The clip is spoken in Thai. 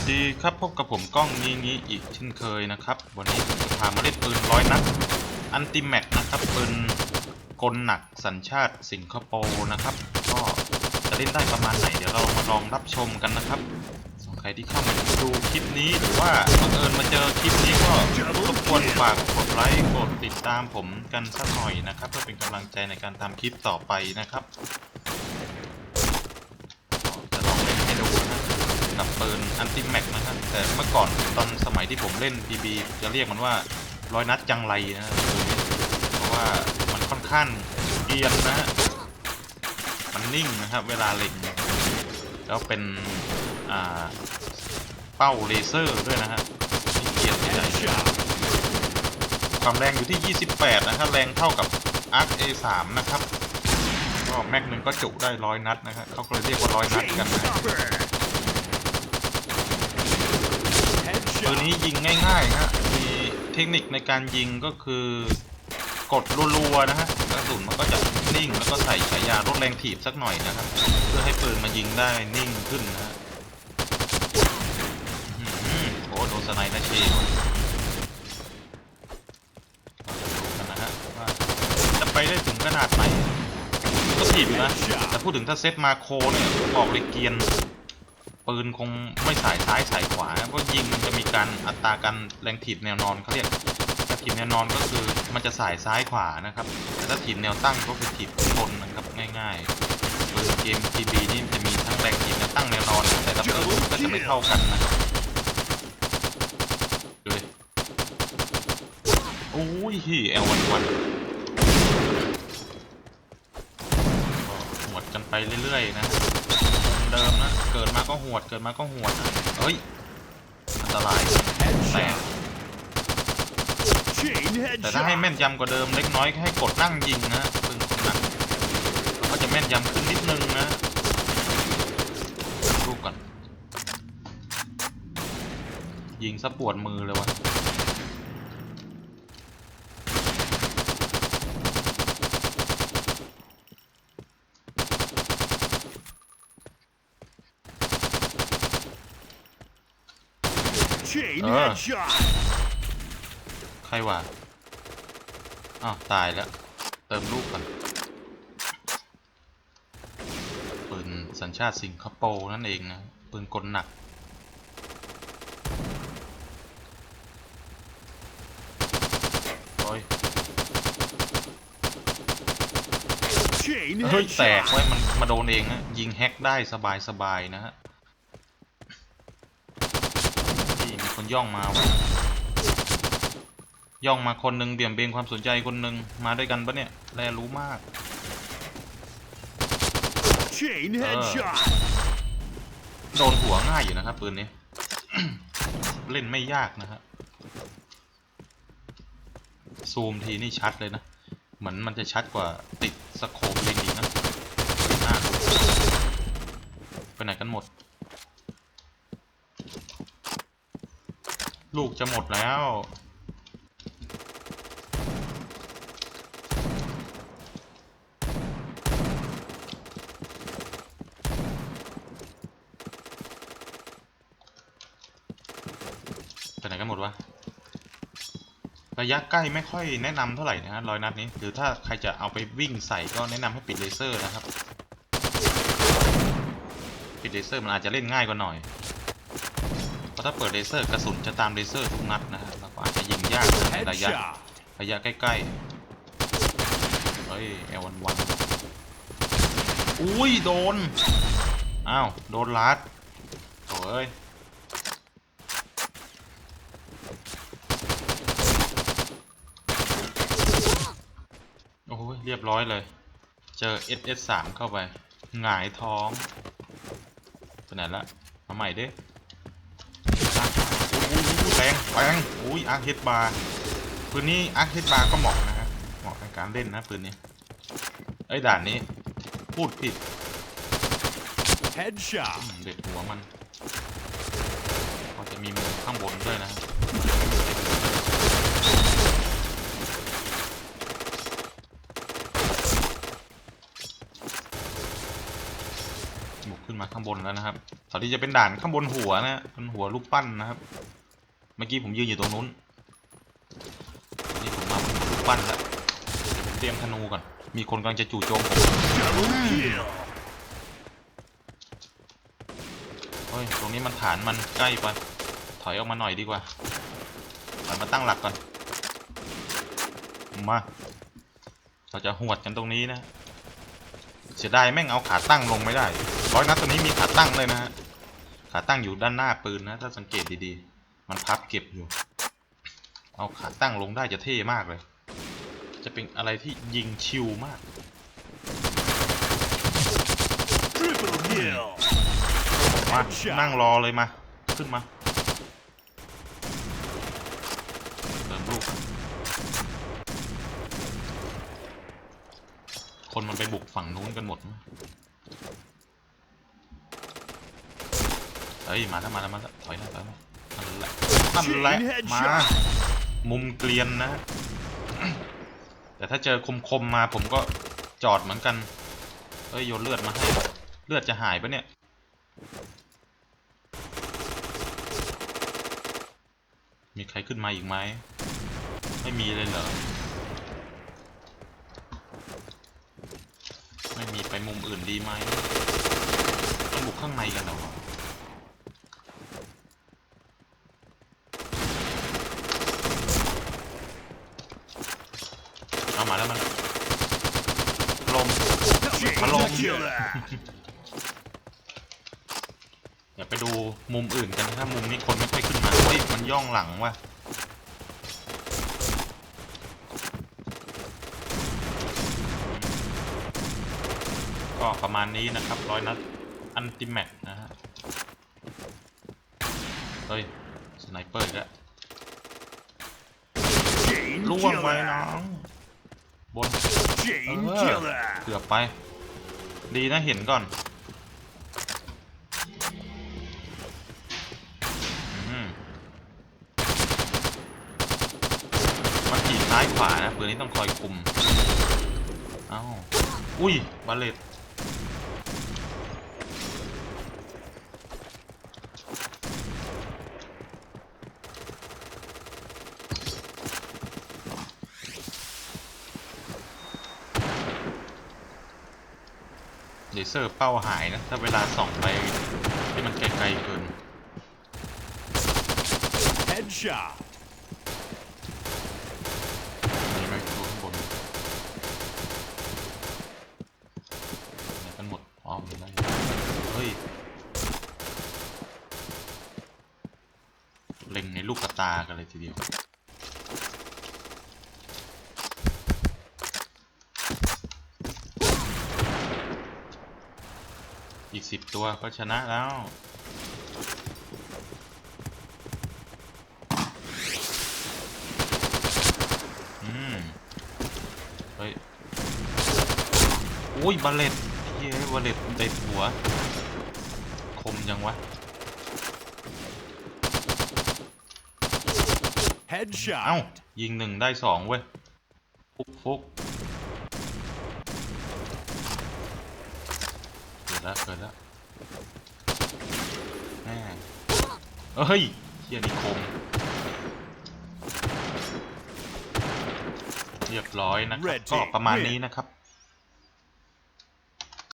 สดีครับพบกับผมกล้องนี้นี้อีกเช่นเคยนะครับ วันนี้ผมจะพามาเล่นปืนร้อยนัดอันติแม็กนะครับปืนกลหนักสัญชาติสิงคโปร์นะครับ ก็จะเล่นได้ประมาณไหนเดี๋ยวเรามาลองรับชมกันนะครับสำหรับใครที่เข้ามาดูคลิปนี้หรือว่าบังเอิญมาเจอคลิปนี้ก็รบกวนฝากกดไลค์กดติดตามผมกันสักหน่อยนะครับ เพื่อเป็นกำลังใจในการทำคลิปต่อไปนะครับ จะลองเล่นให้ดูนะกับ ปืนอันติแม็กนะครับแต่เมื่อก่อนตอนสมัยที่ผมเล่น PB จะเรียกมันว่าร้อยนัดจังไรนะเพราะว่ามันค่อนข้างเกรียนนะฮะมันนิ่งนะครับเวลาเล็งแล้วเป็นอ่าเป้าเลเซอร์ด้วยนะฮะมีเกียนที่ไหนความแรงอยู่ที่ 28 นะครับแรงเท่ากับ Arc A3 นะครับก็แม็กหนึ่งก็จุได้ร้อยนัดนะครับเขาก็เลยเรียกว่าร้อยนัดกันนะ ปืนนี้ยิงง่ายๆฮะมีเทคนิคในการยิงก็คือกดรัวๆนะฮะกระสุนมันก็จะนิ่งแล้วก็ใส่ฉายาลดแรงถีบสักหน่อยนะครับ เพื่อให้ปืนมายิงได้นิ่งขึ้นนะฮะโอ้โดนสไนด์นะเชฟกันนะฮะว่าจะไปได้ถึงขนาดไหนก็ถีบนะแต่พูดถึงถ้าเซตมาโคเนี่ยบอกเลยเกียน ปืนคงไม่สายซ้ายสายขวานะเพราะยิงมันจะมีการอัตราการแรงถีบแนวนอนเขาเรียกถ้าถีบแนวนอนก็คือมันจะสายซ้ายขวานะครับแต่ถ้าถีบแนวตั้งก็คือถีบข้างบนนะครับง่ายๆปืนเกม TB นี่จะมีทั้งแรงถีบแนวตั้งแนวนอนแต่ละปืนก็จะไม่เท่ากันนะครับดูดิโอ้ยเอลวันวันหวดกันไปเรื่อยๆนะ เดิมนะ เกิดมาก็หวด เกิดมาก็หวดนะเฮ้ย อันตรายแตกแต่ถ้าให้แม่นยำกว่าเดิมเล็กน้อยให้กดนั่งยิงนะปืนคนหนักมันก็จะแม่นยำขึ้นนิดนึงนะรูปก่อน ยิงซะปวดมือเลยวะ Chain Ah. headshot. ใครวะอ้าวตายแล้ว เติมลูกก่อนปืนสัญชาติสิงคโปร์นั่นเองนะปืนกลหนักโอ้ย Chain เฮ้ยแตก headshot. ไว้ยมันมาโดนเองนะยิงแฮกได้สบายสบายๆนะฮะนี่มีคน ย่องมาว่ะย่องมาคนหนึ่งเบี่ยงเบนความสนใจคนหนึ่งมาด้วยกันปะเนี่ยแลรู้มาก Chain Ah. headshot. โดนหัวง่ายอยู่นะครับปืนนี้ เล่นไม่ยากนะฮะซูมทีนี่ชัดเลยนะ เหมือนมันจะชัดกว่าติดสโคปลิงอีกนะหน้าดูไปไหนกันหมด ลูกจะหมดแล้ว ไปไหนกันหมดวะ ระยะใกล้ไม่ค่อยแนะนำเท่าไหร่นะฮะร้อยนัดนี้ หรือถ้าใครจะเอาไปวิ่งใส่ก็แนะนำให้ปิดเลเซอร์นะครับ ปิดเลเซอร์มันอาจจะเล่นง่ายกว่าหน่อย ราะถ้าเปิดเลเซอร์กระสุนจะตามเลเซอร์ทุกนัดนะฮะแล้วก็อาจจะยิงยากนะระยะ Headshot. ระยะใกล้ๆเฮ้ยเอวันวันอุ้ยโดน อ้าว โดนลัดโถ่เอ้ยโอ้โหเรียบร้อยเลย เจอ SS3 เข้าไป หงายท้องไปไหนละมาใหม่ดิอะอุ้ย แรงแรงอุ้ยอาร์เฮดบาร์ปืนนี้อาร์เฮดบาร์ก็เหมาะนะฮะเหมาะในการเล่นนะปืนนี้เอ้ยด่านนี้ พูดผิด Headshot. อืมเด็ดหัวมันก็จะมีมือข้างบนด้วยนะบุกขึ้นมาข้างบนบนแล้วนะครับตอนที่จะเป็นด่านข้างบนหัวนะฮะบนหัวรูปปั้นนะครับเมื่อกี้ผมยืนอยู่ตรงนู้น นี่ผมมาบนหัวรูปปั้นล้วเดี๋ยวผมเตรียมธนูก่อน มีคนกำลังจะจู่โจมผมเฮ้ย ตรงนี้มันฐานมันใกล้ไป ถอยออกมาหน่อยดีกว่าถอยมาตั้งหลักก่อน มา เราจะหวดกันตรงนี้นะ เสียดายแม่งเอาขาตั้งลงไม่ได้ร้อยนัดตัวนี้มีขาตั้งเลยนะฮะ ขาตั้งอยู่ด้านหน้าปืนนะ ถ้าสังเกตดีๆ มันพับเก็บอยู่ เอาขาตั้งลงได้จะเท่มากเลย จะเป็นอะไรที่ยิงชิวมาก Triple kill. มา นั่งรอเลยมา ขึ้นมาเติมลูก คนมันไปบุกฝั่งนู้นกันหมดมั้งเฮ้ย มาแล้วมาแล้วมาแล้วถอยแล้วถอยแล้วนั่น แหละนั่นแหละมามุมเกลียนนะ แต่ถ้าเจอคมๆมาผมก็จอดเหมือนกัน เอ้ยโยนเลือดมาให้เลือดจะหายปะเนี่ยมีใครขึ้นมาอีกไหมไม่มีเลยเหรอไม่มีไปมุมอื่นดีไหมต้องบุกข้างในกันเหรอ เอามาแล้วมันลม Chain Hello. killer. อย่าไปดูมุมอื่นกันถ้ามุมนี้คนไม่ค่อยขึ้นมาเฮ้ยมันย่องหลังว่ะก็ประมาณนี้นะครับร้อยนัดอันติแมกนะฮะเฮ้ยสไนเปอร์อีกแล้วล่วงไว้น้องบน Chain Uh. killer. เกือบไป ดีนะเห็นก่อน ซ้ายขวานะปืนนี้ต้องคอยคุม เอ้า อุ้ยบาเลตเลเซอร์เป้าหายนะ ถ้าเวลาส่องไปที่มันไกลๆเกิน Headshot. มีไหมตัวข้างบนไหนกันหมดอ๋อมีแล้วเฮ้ย เลูกกระตากันเลยทีเดียว อีกสิบตัวก็ชนะแล้ว อืม เฮ้ยอุ้ยบาเลตเย้บาเลตเตะหัว คมจังวะ Headshot. เอ้ายิงหนึ่งได้สองเว้ย ฟุกฟุกเกิดแล้วเกิดแล้วแม่เฮ้ยเฮียนี่คมเรียบร้อยนะครับ Red ก็ team ประมาณ win นี้นะครับ